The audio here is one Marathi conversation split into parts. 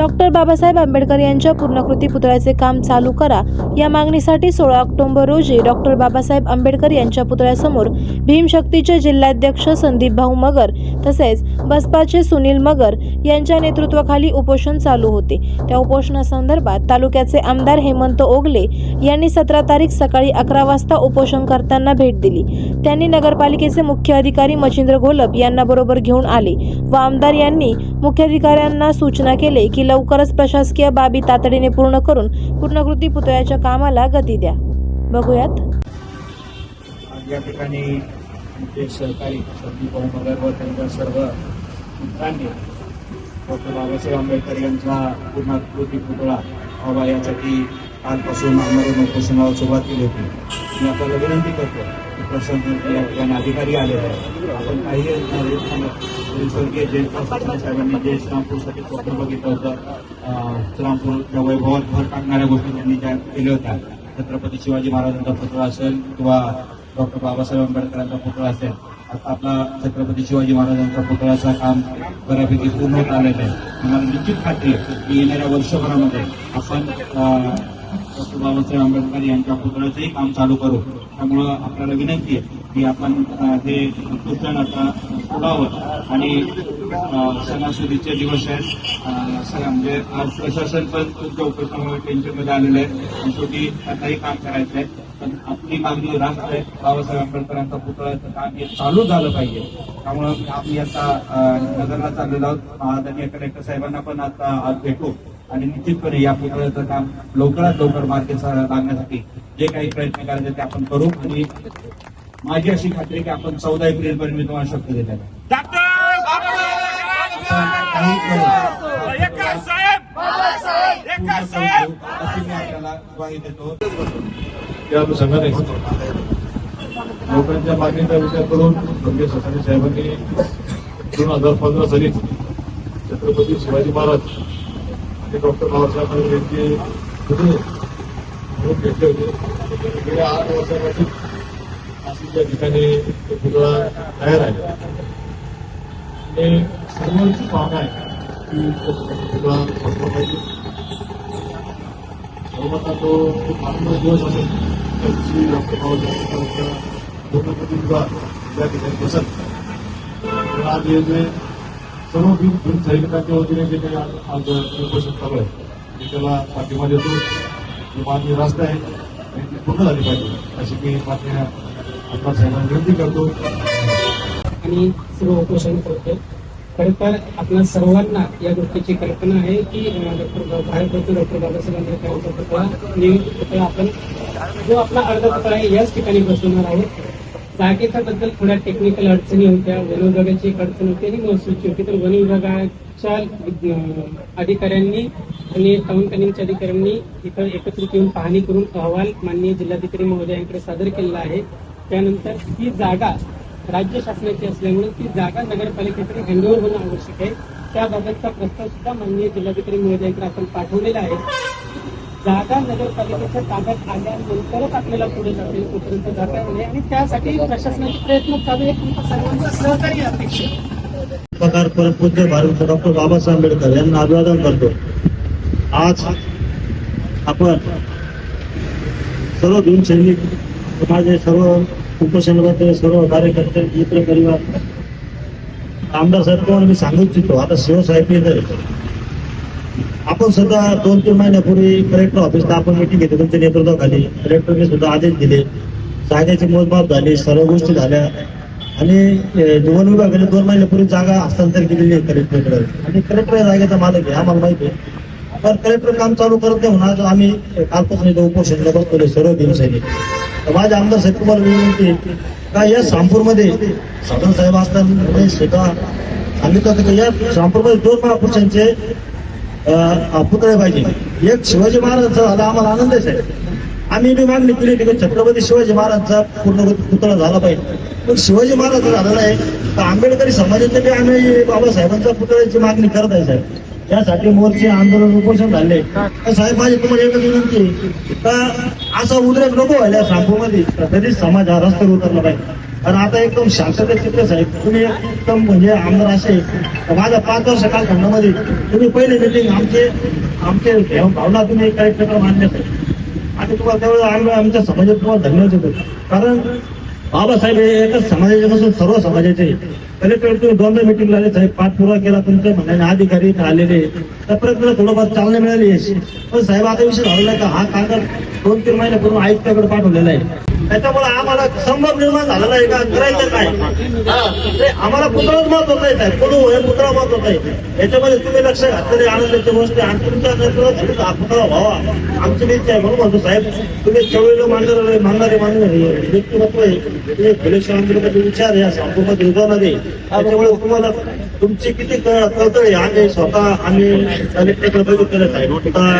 डॉक्टर बाबासाहेब आंबेडकर यांच्या पूर्णकृती पुतळ्याचे काम चालू करा. या मागणीसाठी सोळा ऑक्टोबर रोजी डॉक्टर बाबासाहेब आंबेडकर यांच्या पुतळ्यासमोर भीमशक्तीचे जिल्हाध्यक्ष संदीप भाऊ मगर तसेच बसपाचे सुनील मगर यांच्या नेतृत्वाखाली उपोषण चालू होते. त्या उपोषणासंदर्भात तालुक्याचे आमदार हेमंत ओगले यांनी सतरा तारीख सकाळी अकरा वाजता उपोषण करताना भेट दिली. त्यांनी नगरपालिकेचे मुख्य अधिकारी मच्छिंद्र घोलप यांना बरोबर घेऊन आले व आमदार यांनी मुख्याधिकाऱ्यांना सूचना केले की लवकरच प्रशासकीय बाबी तातडीने पूर्ण करून पूर्णकृती पुतळ्याच्या कामाला गती द्या. बघूयात. या ठिकाणी आमचे सहकारी संदीप मगर व त्यांच्या सर्व मित्रांनी डॉक्टर बाबासाहेब आंबेडकर यांचा पूर्णाकृती पुतळा व्हावा यासाठी कालपासून आमदार उपोषणाला सुरुवात केली होती. मी आपल्याला विनंती करतो की प्रशासन या ठिकाणी अधिकारी आले आहेत. आपण काही स्वर्गीय जयंत साहेबांनी जे श्रामपूरसाठी स्वप्न बघितलं होतं अं, श्रामपूरच्या वैभवात भर टाकणाऱ्या गोष्टी त्यांनी ज्या केल्या होत्या. छत्रपती शिवाजी महाराजांचा पुतळा असेल किंवा डॉक्टर बाबासाहेब आंबेडकरांचा पुतळा असेल आता आपला छत्रपती शिवाजी महाराजांचा पुतळ्याचं काम बऱ्यापैकी पूर्ण होत आलेलं आहे. मला निश्चित खात्री की येणाऱ्या वर्षभरामध्ये आपण डॉक्टर बाबासाहेब आंबेडकर यांच्या पुतळ्याचंही काम चालू करू. त्यामुळं आपल्याला विनंती आहे की आपण हे उपोषण आता पुढावं आणि सणासुदीचे दिवस आहेत. सगळं म्हणजे आज प्रशासन पण तुमच्या उपक्रमामुळे टेन्शनमध्ये आलेलं आहे. आणि शेवटी आताही काम करायचं आहे. पण आपली मागणी राष्ट्र आहे बाबासाहेब आंबेडकरांचा पुतळ्याचं काम हे चालू झालं पाहिजे. त्यामुळं आम्ही आता नगरला चाललेलो आहोत. आदरणीय कलेक्टर साहेबांना पण आता आज भेटू आणि निश्चितपणे या पुतळ्याचं काम लवकरात लवकर मार्केट लागण्यासाठी जे काही प्रयत्न करायचे ते आपण करू आणि माझी अशी खात्री की आपण चौदा एप्रिल पर्यंत तुम्हाला शब्द दिलेला आहे डॉक्टर काही करू. बाबासाहेब एकच साहेब एकच अशी मी आपल्याला ग्वाही देतो त्या अनुषंगाने लोकांच्या मागणीचा विचार करून संजय ससाने साहेबांनी दोन हजार पंधरा साली छत्रपती शिवाजी महाराज आणि डॉक्टर बाबासाहेब आंबेडकर यांचे म्हणून घेतले होते. गेल्या आठ वर्षापासून नाशिकच्या ठिकाणी तो पुतळा तयार आहे. आणि सर्वांची भावना आहे की तो पुतळा बसला तो खूप आनंद दिवस असेल त्यांची दिवशी डॉक्टर बाबासाहेबांच्या लोकप्रतिनिधी या ठिकाणी बसत आज हे सर्व भीम भीम सैनिकांच्या वतीने जे काही आज आज उपोषण चालू आहे मी त्याला पाठिंबा देतो ही मागणी रास्त आहे आणि ती पूर्ण झाली पाहिजे अशी मी मागणी आमदार साहेबांना विनंती करतो आणि सर्व उपोषण करतो खरं तर आपल्या सर्वांना या गोष्टीची कल्पना आहे की डॉक्टर भारतरत्न डॉक्टर बाबासाहेब आंबेडकर यांचा पुतळा नियुक्त पुतळा आपण जो आपला अर्धा पुतळा आहे याच ठिकाणी बसवणार आहोत. जागेच्या बद्दल थोड्या टेक्निकल अडचणी होत्या वन विभागाची एक अडचण होती आणि महसूलची होती. तर वन विभागाच्या अधिकाऱ्यांनी आणि टाउन प्लॅनिंगच्या अधिकाऱ्यांनी इथं एकत्रित येऊन पाहणी करून अहवाल माननीय जिल्हाधिकारी महोदयांकडे सादर केलेला आहे. त्यानंतर ही जागा राज्य शासनाची असल्यामुळे ती जागा नगरपालिकेकडे हँडओव्हर होणं आवश्यक आहे. त्याबाबतचा प्रस्ताव सुद्धा माननीय जिल्हाधिकारी महोदयांकडे आपण पाठवलेला आहे. जागा नगरपालिकेच्या ताब्यात आल्यानंतरच आपल्याला पुढे जातील तोपर्यंत जाता येऊ नये आणि त्यासाठी प्रशासनाचे प्रयत्न चालू आहे. तुमचं सर्वांचं सहकार्य अपेक्षित आहे. पगार परमपूज्य भारत डॉक्टर बाबासाहेब आंबेडकर यांना अभिवादन करतो. आज आपण सर्व भीम सैनिक माझे सर्व उपोषणकर्ते सर्व कार्यकर्ते मित्र परिवार आमदार साहेब कोण मी सांगू इच्छितो आता शिवसाहेब येत आपण सुद्धा दोन तीन महिन्यापूर्वी कलेक्टर ऑफिसला आपण मिटिंग घेतली तुमच्या नेतृत्वाखाली. कलेक्टरने सुद्धा आदेश दिले. जागेची मोजमाप झाली सर्व गोष्टी झाल्या. आणि वन विभागाने दोन महिन्यापूर्वी जागा हस्तांतर केलेली आहे कलेक्टरकडे. आणि कलेक्टर या जागेचा मालक आहे आम्हाला माहिती आहे. तर कलेक्टर काम चालू करत नाही म्हणून आम्ही कालपासून इथं उपोषणला बसतोय सर्व भीमसैनिक तर माझ्या आमदार साहेब तुम्हाला विनंती का या सामपूरमध्ये साधन साहेब असताना सुद्धा सांगितलं होतं या शहापूरमध्ये दोन महापुरुषांचे पुतळे पाहिजे. एक शिवाजी महाराजांचा झाला आम्हाला आनंद आहे साहेब. आम्ही बी मागणी केली की छत्रपती शिवाजी महाराजांचा पूर्ण पुतळा झाला पाहिजे. पण शिवाजी महाराज झाला नाही तर आंबेडकरी समाजाचे बी आम्ही बाबासाहेबांच्या पुतळ्याची मागणी करत आहे साहेब. त्यासाठी मोर्चे आंदोलन उपोषण झाले. तर साहेब माझी तुम्हाला एकच विनंती का असा उद्रेक नको व्हायला सांगूमध्ये कधीच समाज हा रस्त्यावर उतरला पाहिजे. कारण आता एकदम शांततेत चित्र साहेब तुम्ही एकदम म्हणजे आमदार असे माझ्या पाच वर्ष कालखंडामध्ये तुम्ही पहिले मिटिंग आमचे आमचे भावना तुम्ही काही प्रकार साहेब आणि तुम्हाला त्यावेळेस आम्ही आमच्या समाजात तुम्हाला धन्यवाद देतो. कारण बाबासाहेब हे एकच समाजाचे नसून सर्व समाजाचे कलेक्टर तुम्ही दोनदा मिटिंग आले साहेब पाठपुरावा केला तुमच्या म्हणण्याने अधिकारी इथे आलेले त्या प्रयत्नाला थोडंफार चालना मिळाली. पण साहेब आता विषय झालेला आहे का? हा कागद दोन तीन महिन्यापूर्वी आयुक्ताकडे पाठवलेला आहे. त्याच्यामुळे आम्हाला संभव निर्माण झालेला आहे का? करायचं काय? ते आम्हाला पुतळाच महत्त्वाचा आहे साहेब. कोण हे पुतळा होत आहे याच्यामध्ये तुम्ही लक्ष घातलेली आनंदाची गोष्ट आहे. आणि तुमच्या पुतळा व्हावा. आमची इच्छा आहे म्हणून म्हणतो साहेब. तुम्ही चळवळीला मांडणारे मानणारे मानणारे व्यक्तिमत्व आहे. तुम्ही फुलेश्वर आंबेडकरचे विचार या संपूर्ण रुजवणारे त्याच्यामुळे तुम्हाला तुमची किती क- कळतळ आहे आम्ही स्वतः आम्ही कलेक्टर करत साहेब पुतळा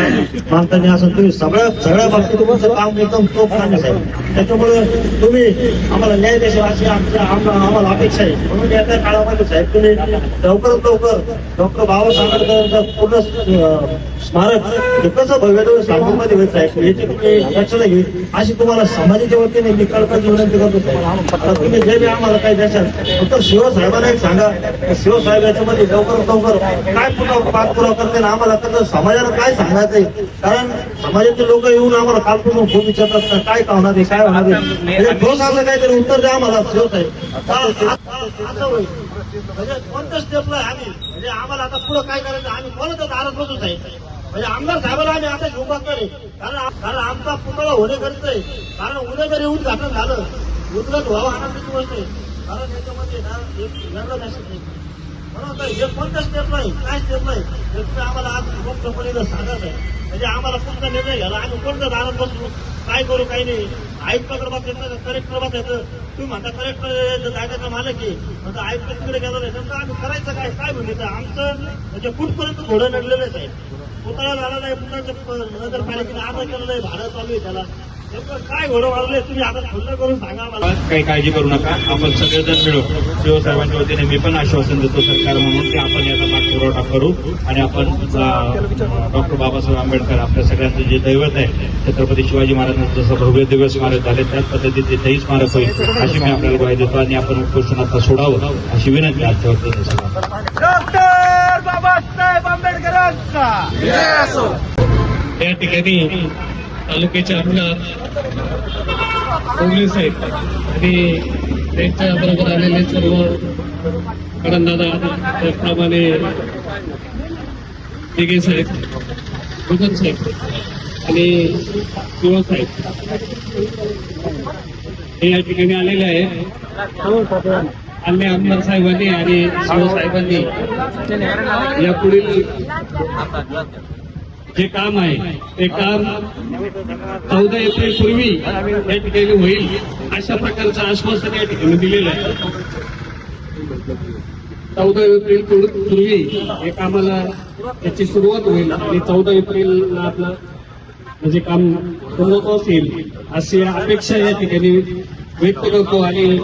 मानताना असं तुम्ही सगळ्या सगळ्या बाबतीत तुमचं काम एकदम तोप काम आहे साहेब. त्याच्यामुळे तुम्ही आम्हाला न्याय द्यायचा अशी आमच्या आम्हाला अपेक्षा आहे. म्हणून येत्या काळामध्ये साहेब तुम्ही लवकरात लवकर डॉक्टर बाबासाहेब आंबेडकरांचं पूर्ण स्मारक हे कसं भव्य सांगूमध्ये होत साहेब? याची तुम्ही लक्षात घेईल अशी तुम्हाला समाजाच्या वतीने मी कळकळची विनंती करतो साहेब. तुम्ही जे बी आम्हाला काही द्याल फक्त शिवसाहेबांना एक सांगा. शिवसाहेब शिवसाहेब याच्यामध्ये लवकरात लवकर काय पुन्हा पाठपुरावा करते ना आम्हाला? कसं समाजाला काय सांगायचंय कारण समाजाचे लोक येऊन आम्हाला कालपासून खूप विचारतात काय का होणार आहे? काय होणार आहे? म्हणजे ठोस असं काहीतरी उत्तर द्या आम्हाला असं होईल. म्हणजे कोणत्या स्टेपला आम्ही म्हणजे आम्हाला आता पुढे काय करायचं? आम्ही कोणाच्या दारात बसू साहेब म्हणजे आमदार साहेबांना आम्ही आता बसणार आहे कारण कारण आमचा पुतळा होणे गरजेचं आहे. कारण उद्या जरी उद्घाटन झालं उद्घाटन व्हावं आनंदाची गोष्ट आहे. कारण याच्यामध्ये ना एक मॅसेज आहे म्हणून आता हे कोणत्या स्टेप नाही? काय स्टेप नाही? हे तुम्ही आम्हाला आज मुक्तपणे जर सांगत आहे. म्हणजे आम्हाला कोणता निर्णय घ्यायला आम्ही कोणतं दारात बसू? काय करू काही नाही? आयुक्ताकडे बसायचं कलेक्टर येतं. तुम्ही म्हणता कलेक्टर जायचं मालक आहे. म्हणता आयुक्त तिकडे गेला नाही तर आम्ही करायचं काय? काय म्हणायचं आमचं म्हणजे कुठपर्यंत घोडं नडलेलं आहे साहेब? पुतळा झाला नाही पुतळ्याचं नगरपालिकेने आता केलं नाही भाडं चालू आहे त्याला. काय घोडं वाढले तुम्ही आता खुल्लं करून सांगा मला. काही काळजी करू नका. आपण सगळेजण मिळू शिवसाहेबांच्या वतीने मी पण आश्वासन देतो सरकार म्हणून की आपण याचा पाठपुरवठा करू आणि आपण डॉक्टर बाबासाहेब आंबेडकर आपल्या सगळ्यांचं जे दैवत आहे छत्रपती शिवाजी महाराजांचं जसं भव्य दिव्य स्मारक झाले त्याच पद्धतीचे तेही स्मारक होईल. अशी मी आपल्याला ग्वाही देतो आणि आपण उपोषण आता सोडावं अशी विनंती आजच्या डॉक्टर बाबासाहेब आंबेडकरांचा. या ठिकाणी तालुक्याचे आमदार काँग्रेस आहेत आणि त्यांच्या बरोबर आलेले सर्व कडनदादा त्याचप्रमाणे दिघे साहेब भगत साहेब आणि शिवा साहेब. हे या ठिकाणी आलेले आहेत. आणि आमदार साहेबांनी आणि शिवसाहेबांनी यापुढील या पुढील जे काम आहे. ते काम चौदा एप्रिल पूर्वी या ठिकाणी होईल. अशा प्रकारचं आश्वासन या ठिकाणी दिलेलं आहे. चौदा एप्रिल पूर्वी हे कामाला त्याची सुरुवात होईल आणि चौदा एप्रिलला आपलं म्हणजे काम सुरुवात येईल अशी अपेक्षा या ठिकाणी व्यक्त करतो आणि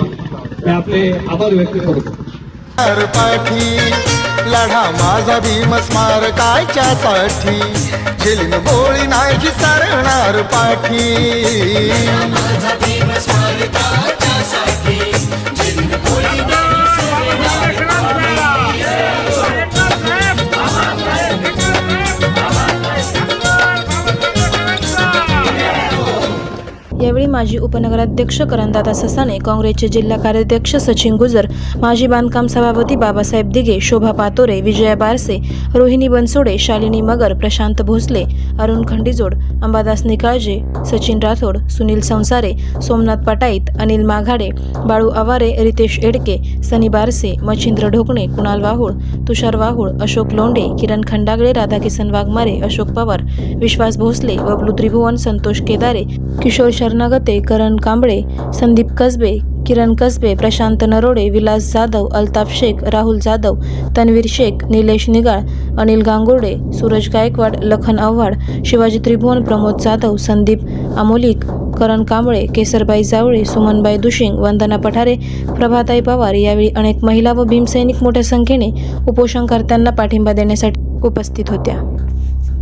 आपले आभार व्यक्त करतो. लढा माझा भीम स्मारकाच्या साठी झेलीन गोळी नाही सरणार पाठी. यावेळी माजी उपनगराध्यक्ष करणदादा ससाने काँग्रेसचे जिल्हा कार्याध्यक्ष सचिन गुजर माजी बांधकाम सभापती बाबासाहेब दिघे शोभा पातोरे विजया बारसे रोहिणी बनसोडे शालिनी मगर प्रशांत भोसले अरुण खंडीजोड अंबादास निकाळजे सचिन राठोड सुनील संसारे सोमनाथ पटाईत अनिल माघाडे बाळू आवारे रितेश एडके सनी बारसे मच्छिंद्र ढोकणे कुणाल वाहुळ तुषार वाहुळ अशोक लोंडे किरण खंडागळे राधाकिसन वाघमारे अशोक पवार विश्वास भोसले बबलू त्रिभुवन संतोष केदारे किशोर शर्मा सुवर्ण करण कांबळे संदीप कसबे किरण कसबे प्रशांत नरोडे विलास जाधव अल्ताफ शेख राहुल जाधव तन्वीर शेख निलेश निगाळ अनिल गांगुर्डे सूरज गायकवाड लखन आव्हाड शिवाजी त्रिभुवन प्रमोद जाधव संदीप आमोलिक करण कांबळे केसरबाई जावळे सुमनबाई दुशिंग वंदना पठारे प्रभाताई पवार यावेळी अनेक महिला व भीमसैनिक मोठ्या संख्येने उपोषणकर्त्यांना पाठिंबा देण्यासाठी उपस्थित होत्या.